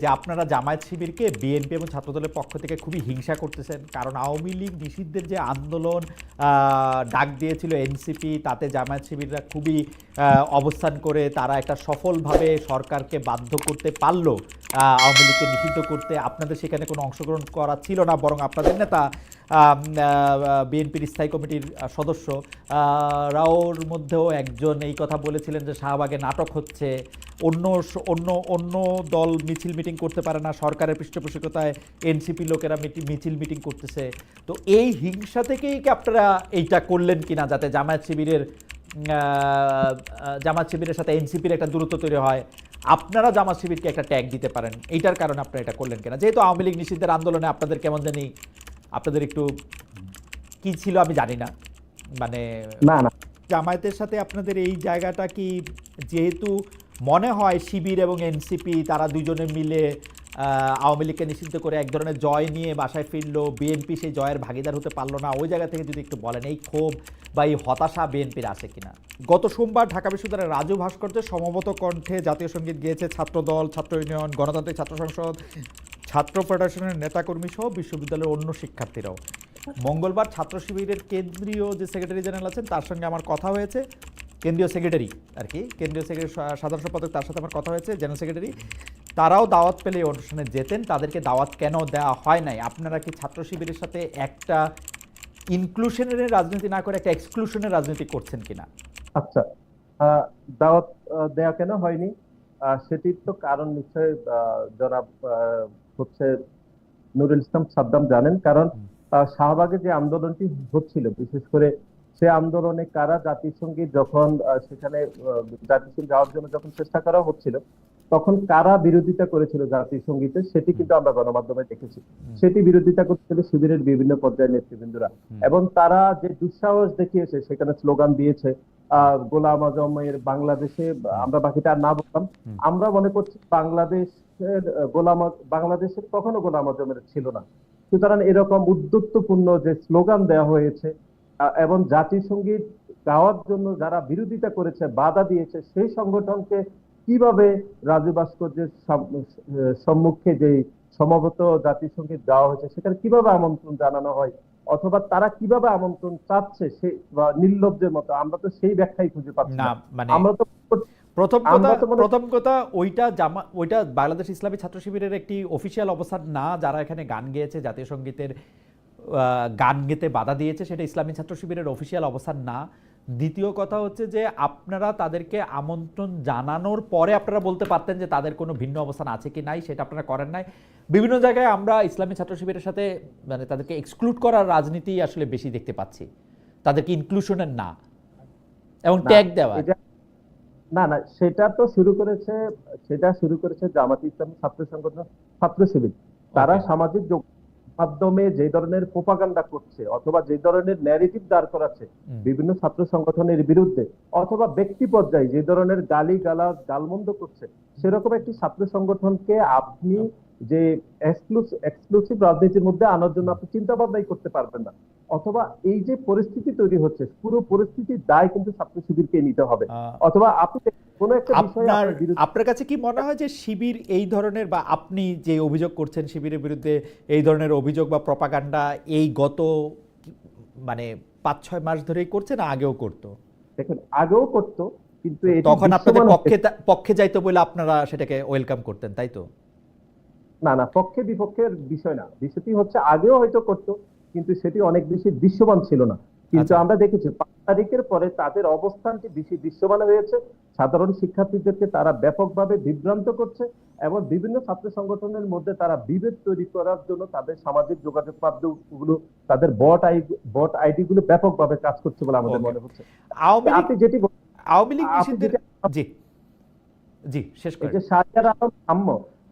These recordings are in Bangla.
যে আপনারা জামায়াত শিবিরকে বিএনপি এবং ছাত্রদলের পক্ষ থেকে খুবই হিংসা করতেছেন। কারণ আওয়ামী লীগ নিষিদ্ধের যে আন্দোলন ডাক দিয়েছিল এনসিপি, তাতে জামায়াত শিবিররা খুবই অবস্থান করে তারা একটা সফলভাবে সরকারকে বাধ্য করতে পারল আওয়ামী লীগকে নিষিদ্ধ করতে। আপনাদের সেখানে কোনো অংশগ্রহণ করা ছিল না, বরং আপনাদের নেতা বিএনপির স্থায়ী কমিটির সদস্য রাওর মধ্যেও একজন এই কথা বলেছিলেন যে শাহবাগে নাটক হচ্ছে। অন্য অন্য অন্য দল মিছিল মিটিং করতে পারে না সরকারের পৃষ্ঠপোষকতায় এনসিপি লোকেরা মিছিল মিটিং করতেছে। তো এই হিংসা থেকেই কি আপনারা এইটা করলেন কিনা যাতে জামায়াত শিবিরের জামাত শিবিরের সাথে এনসিপির একটা দূরত্ব তৈরি হয়? আপনারা জামাত শিবিরকে একটা ট্যাগ দিতে পারেন। এইটার কারণে আপনারা এটা করলেন কিনা? যেহেতু আওয়ামী লীগ নিষিদ্ধের আন্দোলনে আপনাদের কেমন জানি আপনাদের একটু কি ছিল আমি জানি না। মানে না না। জামায়াতের সাথে আপনাদের এই জায়গাটা কি যেহেতু মনে হয় শিবির এবং এনসিপি তারা দুজনে মিলে আওয়ামী লীগকে নিষিদ্ধ করে এক ধরনের জয় নিয়ে বাসায় ফিরলো। বিএনপি সেই জয়ের ভাগিদার হতে পারল না। ওই জায়গা থেকে যদি একটু বলেন, এই ক্ষোভ বা এই হতাশা বিএনপির আছে কিনা? গত সোমবার ঢাকা বিশ্ববিদ্যালয়ের রাজু ভাস্কর্যের সমবত কণ্ঠে জাতীয় সংগীত গিয়েছে ছাত্রদল, ছাত্র ইউনিয়ন, গণতান্ত্রিক ছাত্র সংসদ, ছাত্র ফেডারেশনের নেতাকর্মী সহ বিশ্ববিদ্যালয়ের অন্য শিক্ষার্থীরাও। মঙ্গলবার ছাত্র শিবিরের কেন্দ্রীয় যে সেক্রেটারি জেনারেল আছেন, তার সঙ্গে আমার কথা হয়েছে। কেন্দ্রীয় সেক্রেটারি আর কি। কেন্দ্রীয় সেক্রেটারি সাধারণ সম্পাদক তার সাথে আমার কথা হয়েছে জেনারেল সেক্রেটারি তারাও দাওয়াত পেলে এই অনুষ্ঠানে যেতেন তাদেরকে দাওয়াত কেন দেওয়া হয় নাই? আপনারা কি ছাত্র শিবিরের সাথে একটা ইনক্লুশনের রাজনীতি না করে একটা এক্সক্লুশনের রাজনীতি করছেন কিনা? আচ্ছা দাওয়াত দেওয়া কেন হয়নি? সেটির তো কারণ নিশ্চয়ই আহ, জনাব হচ্ছে নুরুল ইসলাম সাদ্দাম জানেন। কারণ শাহবাগে যে আন্দোলনটি হচ্ছিল বিশেষ করে সে আন্দোলনে কারা জাতিসংঘী যখন সেখানে জাতিসংঘ যাওয়ার জন্য যখন চেষ্টা করা হচ্ছিল তখন কারা বিরোধিতা করেছিল জাতিসংগীতে সেটি কিন্তু আমরা গণমাধ্যমে দেখেছি। সেটি বিরোধিতা করছিল শিবিরের বিভিন্ন পর্যায়ের নেতৃবৃন্দরা। এবং তারা যে দুঃসাহস দেখিয়েছে সেখানে স্লোগান দিয়েছে আহ, গোলাম আজমের বাংলাদেশে আমরা বাকিটা না বললাম। আমরা মনে করছি বাংলাদেশের গোলাম বাংলাদেশের কখনো গোলাম আজমের ছিল না। সুতরাং এরকম উদ্যুক্তপূর্ণ যে স্লোগান দেওয়া হয়েছে এবং জাতিসংগীত গাওয়ার জন্য যারা বিরোধিতা করেছে বাধা দিয়েছে সেই সংগঠনকে কীভাবে রাজু ভাস্কর্যের সম্মুখে যে সমবেত জাতিসংগীত গাওয়া হয়েছে সেখানে কীভাবে আমন্ত্রণ জানানো হয় অথবা তারা কীভাবে আমন্ত্রণ চাচ্ছে সে বা নির্লজ্জের মতো আমরা তো সেই ব্যাখ্যাই খুঁজে পাচ্ছি না মানে আমরা তো প্রথম কথা প্রথম কথা ওইটা জামা ওইটা বাংলাদেশ ইসলামী ছাত্র শিবিরের একটি অফিসিয়াল অবস্থান না যারা এখানে গান গেয়েছে জাতীয় সঙ্গীতের গান গেতে বাধা দিয়েছে সেটা ইসলামী ছাত্র শিবিরের অফিসিয়াল অবস্থান না। দ্বিতীয় কথা হচ্ছে যে আপনারা তাদেরকে আমন্ত্রণ জানানোর পরে আপনারা বলতে পারতেন যে তাদের কোনো ভিন্ন অবস্থান আছে কি নাই সেটা আপনারা করেন নাই। বিভিন্ন জায়গায় আমরা ইসলামী ছাত্র শিবিরের সাথে মানে তাদেরকে এক্সক্লুড করার রাজনীতি আসলে বেশি দেখতে পাচ্ছি। তাদেরকে ইনক্লুশনের না। এবং ট্যাগ দেওয়া। না না সেটা তো শুরু করেছে সেটা শুরু করেছে জামাত ইসলামী ছাত্র সংগঠন ছাত্র শিবির। তারা সামাজিক যোগ- মাধ্যমে যে ধরনের প্রোপাগান্ডা করছে অথবা যে ধরনের ন্যারেটিভ দাঁড় করাচ্ছে বিভিন্ন ছাত্র সংগঠনের বিরুদ্ধে অথবা ব্যক্তি পর্যায়ে যে ধরনের গালি গালাজ গালমন্দ করছে সেরকম একটি ছাত্র সংগঠনকে আপনি যে এক্সক্লুসিভ রাজনীতির মধ্যে আনার জন্য আপনি চিন্তা ভাবনাই করতে পারবেন না। অথবা এই যে পরিস্থিতি তৈরি হচ্ছে পুরো পরিস্থিতির দায় কিন্তু ছাত্র শিবিরকে নিতে হবে। অথবা আপনি কোনো একটা বিষয়ে আপনার আপনার কাছে কি মনে হয় যে শিবির এই ধরনের বা আপনি যে অভিযোগ করছেন শিবিরের বিরুদ্ধে এই ধরনের অভিযোগ বা প্রপাগান্ডা এই গত মানে পাঁচ ছয় মাস ধরেই করছে না আগেও করতো? দেখেন আগেও করতো কিন্তু তখন আপনাদের পক্ষে পক্ষে যাইতো বলে আপনারা সেটাকে ওয়েলকাম করতেন তাই তো? না না পক্ষে বিপক্ষের বিষয় না। বিষয়টি হচ্ছে আগেও হয়তো করতো কিন্তু সেটি অনেক বেশি দৃশ্যমান ছিল না। কিন্তু আচ্ছা। আমরা দেখেছি পাঁচ তারিখের পরে তাদের অবস্থানটি বেশি দৃশ্যমান হয়েছে। সাধারণ শিক্ষার্থীদেরকে তারা ব্যাপকভাবে বিভ্রান্ত করছে এবং বিভিন্ন ছাত্র সংগঠনের মধ্যে তারা বিভেদ তৈরি করার জন্য তাদের সামাজিক যোগাযোগ মাধ্যমগুলো তাদের বট আই বট আইডি গুলো ব্যাপকভাবে কাজ করছে বলে আমাদের মনে হচ্ছে। আপনি যেটি আওয়ামী লীগ জি। জি শেষ করে। যে শাহরিয়ার আলম সাম্য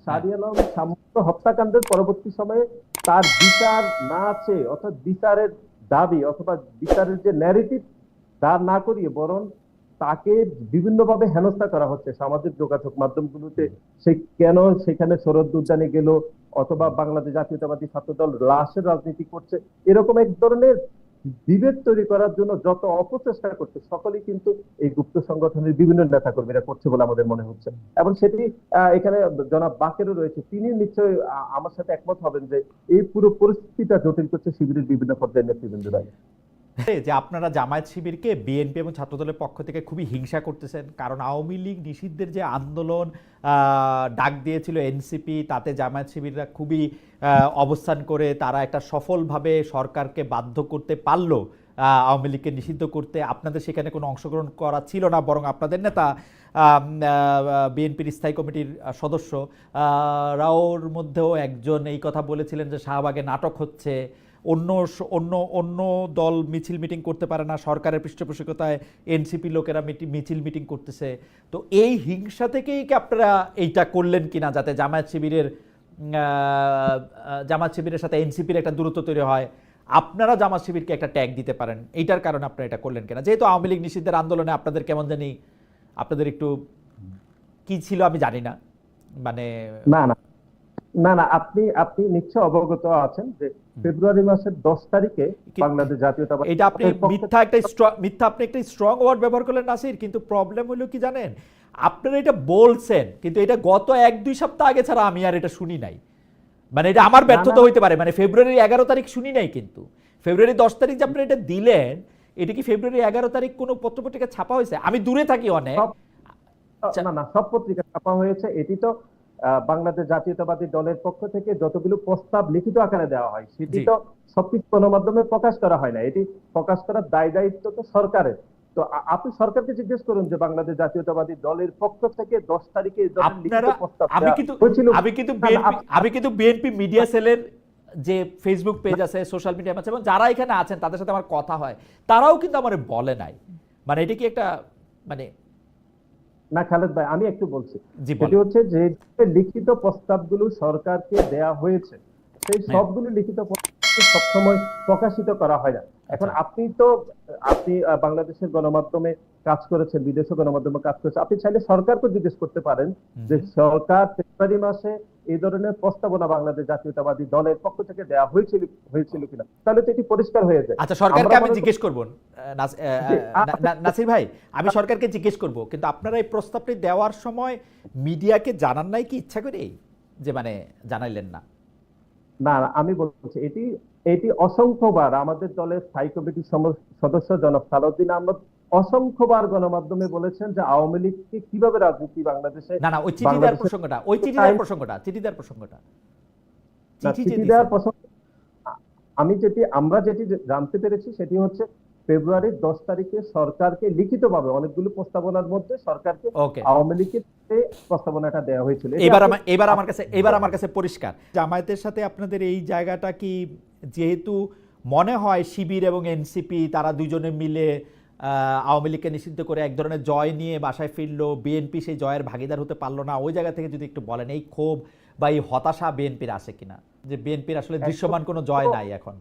আলম সাম্য হত্যাকাণ্ডের পরবর্তী সময়ে তার বিচার না অর্থাৎ বিচারের দাবি অথবা বিচারের যে ন্যারেটিভ না করিয়ে বরং তাকে বিভিন্নভাবে হেনস্থা করা হচ্ছে সামাজিক যোগাযোগ মাধ্যমগুলোতে। সে কেন সেখানে শরৎ উদ্যানে গেল অথবা বাংলাদেশ জাতীয়তাবাদী ছাত্রদল লাশের রাজনীতি করছে? এরকম এক ধরনের বিভেদ তৈরি করার জন্য যত অপচেষ্টা করছে, সকলেই কিন্তু এই গুপ্ত সংগঠনের বিভিন্ন নেতা কর্মীরা করছে বলে আমাদের মনে হচ্ছে। এবং সেটি এখানে জনাব বাকেরও রয়েছে। তিনি নিশ্চয়ই আমার সাথে একমত হবেন যে এই পুরো পরিস্থিতিটা জটিল করছে শিবিরের বিভিন্ন পর্যায়ের নেতৃবৃন্দরাই। যে আপনারা জামায়াত শিবিরকে বিএনপি এবং ছাত্রদলের পক্ষ থেকে খুবই হিংসা করতেছেন। কারণ আওয়ামী লীগ নিষিদ্ধের যে আন্দোলন ডাক দিয়েছিল এনসিপি, তাতে জামায়াত শিবিররা খুবই অবস্থান করে তারা একটা সফলভাবে সরকারকে বাধ্য করতে পারল আওয়ামী লীগকে নিষিদ্ধ করতে। আপনাদের সেখানে কোনো অংশগ্রহণ করা ছিল না, বরং আপনাদের নেতা বিএনপির স্থায়ী কমিটির সদস্য রাওর মধ্যেও একজন এই কথা বলেছিলেন যে শাহবাগে নাটক হচ্ছে। অন্য অন্য অন্য দল মিছিল মিটিং করতে পারে না, সরকারের পৃষ্ঠপোষকতায় এনসিপি লোকেরা মিছিল মিটিং করতেছে। তো এই হিংসা থেকেই কি আপনারা এইটা করলেন কিনা যাতে জামায়াত শিবিরের জামায়াত শিবিরের সাথে এনসিপির একটা দূরত্ব তৈরি হয়? আপনারা জামাত শিবিরকে একটা ট্যাগ দিতে পারেন। এইটার কারণে আপনারা এটা করলেন কিনা? যেহেতু আওয়ামী লীগ নিষিদ্ধের আন্দোলনে আপনাদের কেমন জানি, আপনাদের একটু কি ছিল আমি জানি না। মানে না না। না না, আপনি আপনি নিশ্চয় অবগত আছেন যে ফেব্রুয়ারি মাসের দশ তারিখে বাংলাদেশ জাতীয়তাবাদী এটা আপনি মিথ্যা একটা মিথ্যা আপনি একটা স্ট্রং ওয়ার্ড ব্যবহার করলেন নাসির কিন্তু প্রবলেম হলো কি জানেন? আপনারা এটা বলছেন কিন্তু এটা গত এক দুই সপ্তাহ আগে ছাড়া আমি আর এটা শুনি নাই। মানে এটা আমার ব্যর্থতা হইতে পারে মানে ফেব্রুয়ারি এগারো তারিখ শুনি নাই কিন্তু। ফেব্রুয়ারি দশ তারিখ যে আপনারা এটা দিলেন এটা কি ফেব্রুয়ারি এগারো তারিখ কোনো পত্রপত্রিকা ছাপা হয়েছে? আমি দূরে থাকি অনেক। সব- না না সব পত্রিকা ছাপা হয়েছে এটি তো বাংলাদেশ জাতীয়তাবাদী দলের পক্ষ থেকে যতগুলো প্রস্তাব লিখিত আকারে দেওয়া হয় সেটি। তো সবকিছু গণমাধ্যমে প্রকাশ করা হয় না। এটি প্রকাশ করার দায় দায়িত্ব তো সরকারের। তো আপনি সরকারকে জিজ্ঞেস করুন যে বাংলাদেশ জাতীয়তাবাদী দলের পক্ষ থেকে দশ তারিখে আমি কিন্তু আমি কিন্তু আমি কিন্তু বিএনপি মিডিয়া সেলের যে ফেসবুক পেজ আছে সোশ্যাল মিডিয়া আছে এবং যারা এখানে আছেন তাদের সাথে আমার কথা হয় তারাও কিন্তু আমার বলে নাই। মানে এটা কি একটা মানে না খালেদ ভাই আমি একটু বলছি যেটি সেটি হচ্ছে যে লিখিত প্রস্তাবগুলো সরকারকে দেয়া হয়েছে সেই হ্যাঁ। সবগুলো লিখিত সবসময় প্রকাশিত করা হয় না এখন আচ্ছা। আপনি তো আপনি বাংলাদেশের গণমাধ্যমে কাজ করেছেন বিদেশে গণমাধ্যমে কাজ করেছেন আপনি চাইলে সরকারকে জিজ্ঞেস করতে পারেন যে সরকার ফেব্রুয়ারি মাসে এই ধরনের প্রস্তাবনা বাংলাদেশ জাতীয়তাবাদী দলের পক্ষ থেকে দেওয়া হয়েছিল হয়েছিল কিনা? তাহলে তো এটি পরিষ্কার হয়ে যায়। আচ্ছা সরকারকে আমি জিজ্ঞেস করব নাসির ভাই আমি সরকারকে জিজ্ঞেস করব কিন্তু আপনারা এই প্রস্তাবটি দেওয়ার সময় মিডিয়াকে জানান নাই কি ইচ্ছা করে যে মানে জানাইলেন না। না না, আমি বলছি এটি এটি অসংখ্যবার আমাদের দলের স্থায়ী কমিটির সদস্য জনাব সালাউদ্দিন আহমদ অসংখ্যবার গণমাধ্যমে বলেছেন যে আওয়ামী লীগকে কীভাবে রাজনীতি বাংলাদেশে না না ওই চিঠি দেওয়ার প্রসঙ্গটা ওই চিঠি দেওয়ার প্রসঙ্গটা চিঠি দেওয়ার প্রসঙ্গটা। না, চিঠি দেওয়ার প্রসঙ্গ আমি যেটি আমরা যেটি জানতে পেরেছি সেটি হচ্ছে ফেব্রুয়ারির দশ তারিখে সরকারকে লিখিতভাবে অনেকগুলো প্রস্তাবনার মধ্যে সরকারকে ওকে। আওয়ামী লীগের প্রস্তাবনাটা দেওয়া হয়েছিল এবার আমার এবার আমার কাছে এবার আমার কাছে পরিষ্কার। জামায়াতের সাথে আপনাদের এই জায়গাটা কি যেহেতু মনে হয় শিবির এবং এনসিপি তারা দুজনে মিলে আওয়ামী লীগকে নিষিদ্ধ করে এক ধরনের জয় নিয়ে বাসায় ফিরলো। বিএনপি সেই জয়ের ভাগিদার হতে পারল না। ওই জায়গা থেকে যদি একটু বলেন এই ক্ষোভ বা এই হতাশা বিএনপির আছে কিনা? যে বিএনপির আসলে দৃশ্যমান কোনো জয় নাই এখন।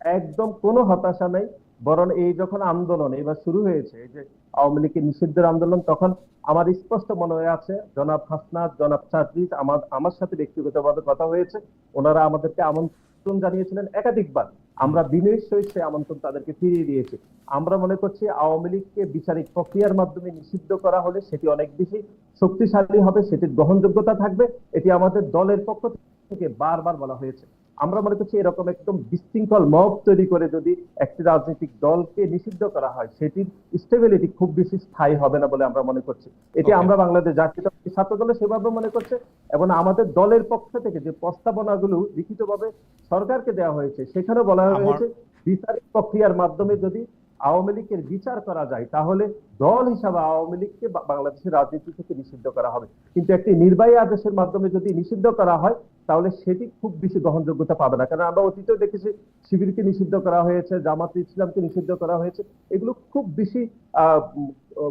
একদম কোনো হতাশা নাই বরং এই যখন আন্দোলন এবার শুরু হয়েছে এই যে আওয়ামী লীগের নিষিদ্ধের আন্দোলন তখন আমার স্পষ্ট মনে হয়ে আছে জনাব হাসনাত জনাব সাজিদ আমার আমার সাথে ব্যক্তিগতভাবে কথা হয়েছে। ওনারা আমাদেরকে আমন্ত্রণ জানিয়েছিলেন একাধিকবার। আমরা বিনয়ের সহিত আমন্ত্রণ তাদেরকে ফিরিয়ে দিয়েছি। আমরা মনে করছি আওয়ামী লীগকে বিচারিক প্রক্রিয়ার মাধ্যমে নিষিদ্ধ করা হলে সেটি অনেক বেশি শক্তিশালী হবে, সেটির গ্রহণযোগ্যতা থাকবে। এটি আমাদের দলের পক্ষ থেকে বারবার বলা হয়েছে। আমরা মনে করছি এরকম একদম বিশৃঙ্খল মব তৈরি করে যদি একটি রাজনৈতিক দলকে নিষিদ্ধ করা হয় সেটির স্টেবিলিটি খুব বেশি স্থায়ী হবে না বলে আমরা মনে করছি। এটি আমরা বাংলাদেশ জাতীয় ছাত্র দলে সেভাবে মনে করছে এবং আমাদের দলের পক্ষ থেকে যে প্রস্তাবনাগুলো লিখিতভাবে সরকারকে দেওয়া হয়েছে সেখানে বলা হয়েছে বিচারিক প্রক্রিয়ার মাধ্যমে যদি আওয়ামী লীগের বিচার করা যায়, তাহলে দল হিসাবে আওয়ামী লীগকে বাংলাদেশের রাজনীতি থেকে নিষিদ্ধ করা হবে। কিন্তু একটি নির্বাহী আদেশের মাধ্যমে যদি নিষিদ্ধ করা হয়, তাহলে সেটি খুব বেশি গ্রহণযোগ্যতা পাবে না। কারণ আমরা অতীতে দেখেছি শিবিরকে নিষিদ্ধ করা হয়েছে জামাত ইসলামকে নিষিদ্ধ করা হয়েছে। এগুলো খুব বেশি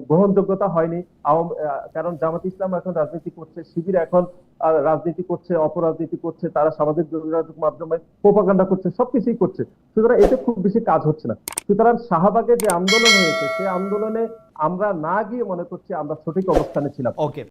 গ্রহণযোগ্যতা হয়নি। কারণ জামাত ইসলাম এখন রাজনীতি করছে, শিবির এখন রাজনীতি করছে, অপরাজনীতি করছে, তারা সামাজিক যোগাযোগ মাধ্যমে প্রোপাগান্ডা করছে, সবকিছুই করছে। সুতরাং এতে খুব বেশি কাজ হচ্ছে না। সুতরাং শাহবাগে যে আন্দোলন হয়েছে সেই আন্দোলনে আমরা না গিয়ে মনে করছি আমরা সঠিক অবস্থানে ছিলাম। ওকে